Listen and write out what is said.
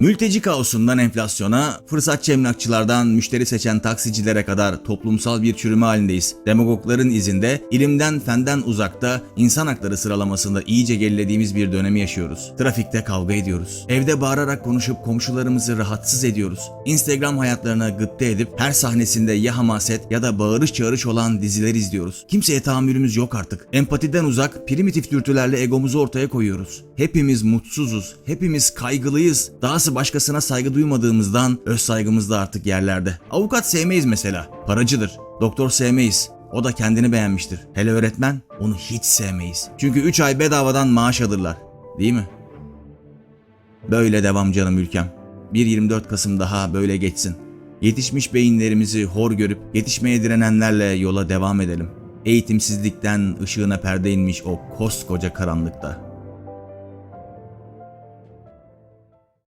Mülteci kaosundan enflasyona, fırsatçı emlakçılardan müşteri seçen taksicilere kadar toplumsal bir çürüme halindeyiz. Demagogların izinde, ilimden fenden uzakta, insan hakları sıralamasında iyice gerilediğimiz bir dönemi yaşıyoruz. Trafikte kavga ediyoruz. Evde bağırarak konuşup komşularımızı rahatsız ediyoruz. Instagram hayatlarına gıpta edip her sahnesinde ya hamaset ya da bağırış çağırış olan diziler izliyoruz. Kimseye tahammülümüz yok artık. Empatiden uzak, primitif dürtülerle egomuzu ortaya koyuyoruz. Hepimiz mutsuzuz, hepimiz kaygılıyız. Dahası başkasına saygı duymadığımızdan öz saygımız da artık yerlerde. Avukat sevmeyiz mesela, paracıdır. Doktor sevmeyiz, o da kendini beğenmiştir. Hele öğretmen, onu hiç sevmeyiz. Çünkü 3 ay bedavadan maaş alırlar. Değil mi? Böyle devam canım ülkem. Bir 24 Kasım daha böyle geçsin. Yetişmiş beyinlerimizi hor görüp yetişmeye direnenlerle yola devam edelim. Eğitimsizlikten ışığına perde inmiş o koskoca karanlıkta.